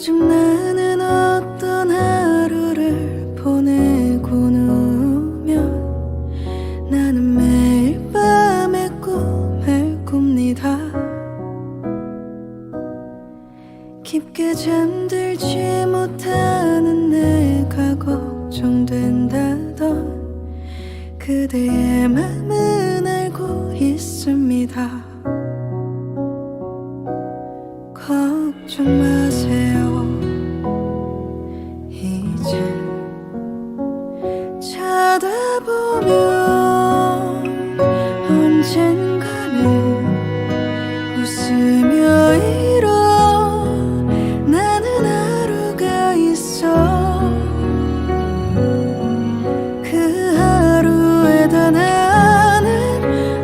요즘 나는 어떤 하루를 보내고 누우면 나는 매일 밤에 꿈을 꿉니다. 깊게 잠들 보면 언젠가는 웃으며 일어 나는 하루가 있어 그 하루에 다 나는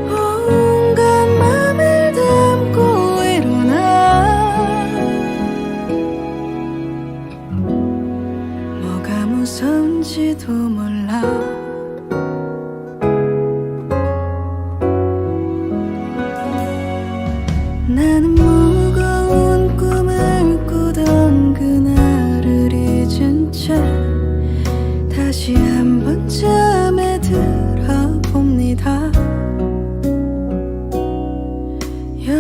온갖 맘을 담고 일어나. 뭐가 무서운지도 몰라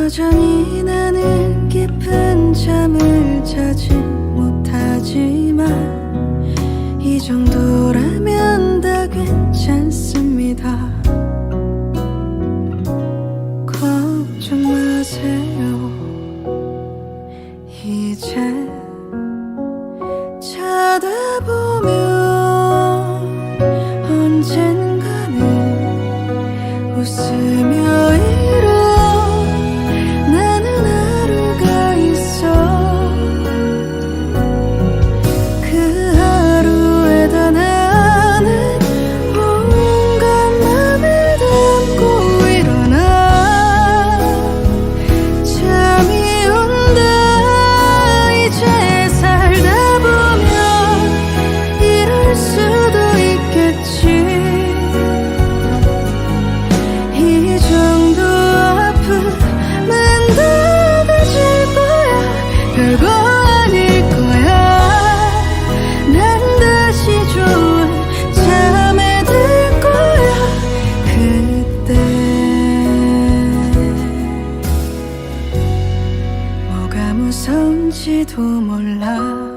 여전히 나는 깊은 잠을 자지 못하지만 이 정도라면 다 괜찮습니다 세요. 이제 자다 보면 언젠가는 웃으며 무서운지도 몰라